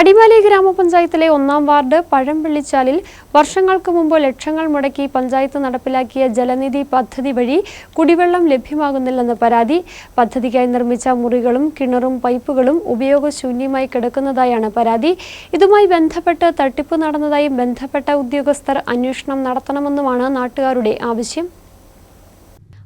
അടിമാലി ഗ്രാമപഞ്ചായത്തിലെ ഒന്നാം വാർഡ് പഴംപള്ളിച്ചാലിൽ വർഷങ്ങൾക്ക് മുമ്പ് ലക്ഷങ്ങൾ മുടക്കി പഞ്ചായത്ത് നടപ്പിലാക്കിയ ജലനിധി പദ്ധതി വഴി കുടിവെള്ളം ലഭ്യമാകുന്നില്ലെന്ന പരാതി. പദ്ധതിക്കായി നിർമ്മിച്ച മുറികളും കിണറും പൈപ്പുകളും ഉപയോഗശൂന്യമായി കിടക്കുന്നതായാണ് പരാതി. ഇതുമായി ബന്ധപ്പെട്ട് തട്ടിപ്പ് നടന്നതായും ബന്ധപ്പെട്ട ഉദ്യോഗസ്ഥർ അന്വേഷണം നടത്തണമെന്നുമാണ് നാട്ടുകാരുടെ ആവശ്യം.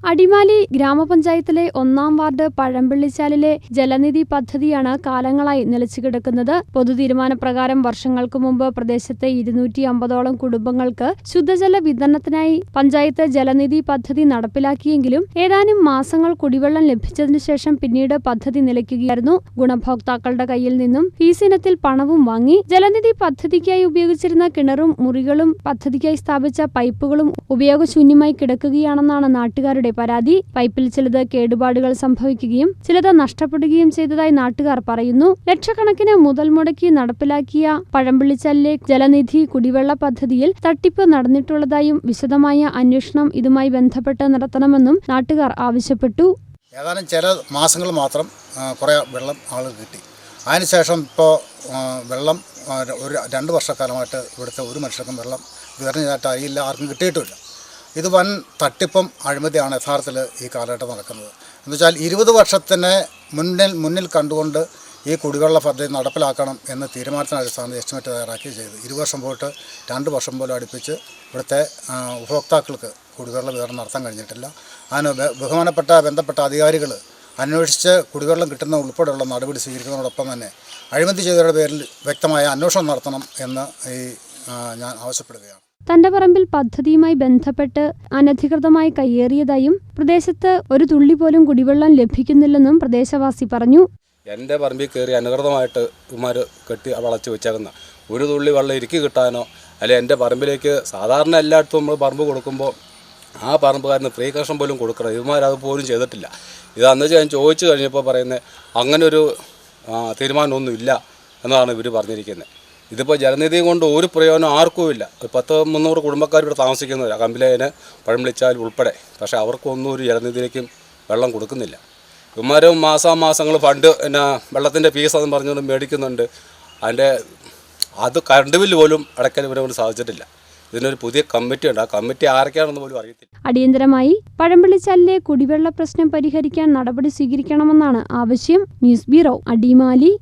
അടിമാലി ഗ്രാമപഞ്ചായത്തിലെ ഒന്നാം വാർഡ് പഴമ്പള്ളിച്ചാലിലെ ജലനിധി പദ്ധതിയാണ് കാലങ്ങളായി നിലച്ചുകിടക്കുന്നത്. പൊതുതീരുമാനപ്രകാരം വർഷങ്ങൾക്ക് മുമ്പ് പ്രദേശത്തെ ഇരുന്നൂറ്റി അമ്പതോളം കുടുംബങ്ങൾക്ക് ശുദ്ധജല വിതരണത്തിനായി പഞ്ചായത്ത് ജലനിധി പദ്ധതി നടപ്പിലാക്കിയെങ്കിലും ഏതാനും മാസങ്ങൾ കുടിവെള്ളം ലഭിച്ചതിനു ശേഷം പിന്നീട് പദ്ധതി നിലയ്ക്കുകയായിരുന്നു. ഗുണഭോക്താക്കളുടെ കയ്യിൽ നിന്നും ഫീസിനത്തിൽ പണവും വാങ്ങി ജലനിധി പദ്ധതിക്കായി ഉപയോഗിച്ചിരുന്ന കിണറും മുറികളും പദ്ധതിക്കായി സ്ഥാപിച്ച പൈപ്പുകളും ഉപയോഗശൂന്യമായി കിടക്കുകയാണെന്നാണ് നാട്ടുകാരുടെ പരാതി. പൈപ്പിൽ ചിലത് കേടുപാടുകൾ സംഭവിക്കുകയും ചിലത് നഷ്ടപ്പെടുകയും ചെയ്തതായി നാട്ടുകാർ പറയുന്നു. ലക്ഷക്കണക്കിന് മുതൽ മുടക്കി നടപ്പിലാക്കിയ പഴമ്പിള്ളിച്ചലിലെ ജലനിധി കുടിവെള്ള പദ്ധതിയിൽ തട്ടിപ്പ് നടന്നിട്ടുള്ളതായും വിശദമായ അന്വേഷണം ഇതുമായി ബന്ധപ്പെട്ട് നടത്തണമെന്നും നാട്ടുകാർ ആവശ്യപ്പെട്ടു. ഏതാനും ചില മാസങ്ങൾ മാത്രം കുറേ വെള്ളം ആൾ കിട്ടി. അതിനുശേഷം ഇപ്പോൾ വെള്ളം ഒരു രണ്ട് വർഷക്കാലമായിട്ട് ഇവിടുത്തെ ഒരു മനുഷ്യർക്കും വെള്ളം ചെയ്തായിട്ട് അറിയില്ല ആർക്കും കിട്ടിയിട്ടുമില്ല ഇത് വൻ തട്ടിപ്പും അഴിമതിയാണ് യഥാർത്ഥത്തിൽ ഈ കാലഘട്ടം നടക്കുന്നത്. എന്നുവെച്ചാൽ ഇരുപത് വർഷത്തിന് മുന്നിൽ മുന്നിൽ കണ്ടുകൊണ്ട് ഈ കുടിവെള്ള പദ്ധതി നടപ്പിലാക്കണം എന്ന് തീരുമാനത്തിന് അടിസ്ഥാനത്തിൽ എസ്റ്റിമേറ്റ് തയ്യാറാക്കി ചെയ്തു. ഇരു വർഷം പോയിട്ട് രണ്ട് വർഷം പോലും അടുപ്പിച്ച് ഇവിടുത്തെ ഉപഭോക്താക്കൾക്ക് കുടിവെള്ള വിതരണം നടത്താൻ കഴിഞ്ഞിട്ടില്ല. അതിന് ബഹുമാനപ്പെട്ട ബന്ധപ്പെട്ട അധികാരികൾ അന്വേഷിച്ച് കുടിവെള്ളം കിട്ടുന്ന ഉൾപ്പെടെയുള്ള നടപടി സ്വീകരിക്കുന്നതോടൊപ്പം തന്നെ അഴിമതി ചെയ്തവരുടെ പേരിൽ വ്യക്തമായ അന്വേഷണം നടത്തണം എന്ന് ഈ ഞാൻ ആവശ്യപ്പെടുകയാണ്. തന്റെ പറമ്പിൽ പദ്ധതിയുമായി ബന്ധപ്പെട്ട് അനധികൃതമായി കയ്യേറിയതായും പ്രദേശത്ത് ഒരു തുള്ളി പോലും കുടിവെള്ളം ലഭിക്കുന്നില്ലെന്നും പ്രദേശവാസി പറഞ്ഞു. എന്റെ പറമ്പിൽ കയറി അനധികൃതമായിട്ട് ഇമാര് കെട്ടി വളച്ച് വെച്ചേക്കുന്ന. ഒരു തുള്ളി വെള്ളം ഇരിക്കി കിട്ടാനോ അല്ലെ എന്റെ പറമ്പിലേക്ക് സാധാരണ എല്ലായിടത്തും നമ്മൾ പറമ്പ് കൊടുക്കുമ്പോൾ ആ പറമ്പുകാരന് ഫ്രീ പോലും കൊടുക്കണം. ഇവന്മാരത് പോലും ചെയ്തിട്ടില്ല. ഇത് അന്ന് ഞാൻ ചോദിച്ചു കഴിഞ്ഞപ്പോൾ പറയുന്നത് അങ്ങനൊരു തീരുമാനമൊന്നുമില്ല എന്നാണ് ഇവർ പറഞ്ഞിരിക്കുന്നത് ഇതിപ്പോൾ ജലനിധി കൊണ്ട് ഒരു പ്രയോജനം ആർക്കുമില്ല ഒരു പത്ത് മുന്നൂറ് കുടുംബക്കാർ ഇവിടെ താമസിക്കുന്നവരാണ് കമ്പിലേന് പഴംവിളിച്ചാൽ ഉൾപ്പെടെ. പക്ഷേ അവർക്കൊന്നും ഒരു ജലനിധിയിലേക്കും വെള്ളം കൊടുക്കുന്നില്ല. ഇവന്മാരും മാസാമാസങ്ങൾ ഫണ്ട് എന്നാ വെള്ളത്തിന്റെ ഫീസ് എന്ന് പറഞ്ഞുകൊണ്ട് മേടിക്കുന്നുണ്ട്. അതിന്റെ അത് കറണ്ട് ബില്ല് പോലും അടയ്ക്കാൻ ഇവരെ കൊണ്ട് സാധിച്ചിട്ടില്ല. ഇതിനൊരു പുതിയ കമ്മിറ്റി ഉണ്ട്. ആ കമ്മിറ്റി ആരൊക്കെയാണെന്ന് പോലും അറിയത്തില്ല. അടിയന്തരമായി പഴമ്പള്ളിച്ചാലിലെ കുടിവെള്ള പ്രശ്നം പരിഹരിക്കാൻ നടപടി സ്വീകരിക്കണമെന്നാണ് ആവശ്യം. News bureau Adimali.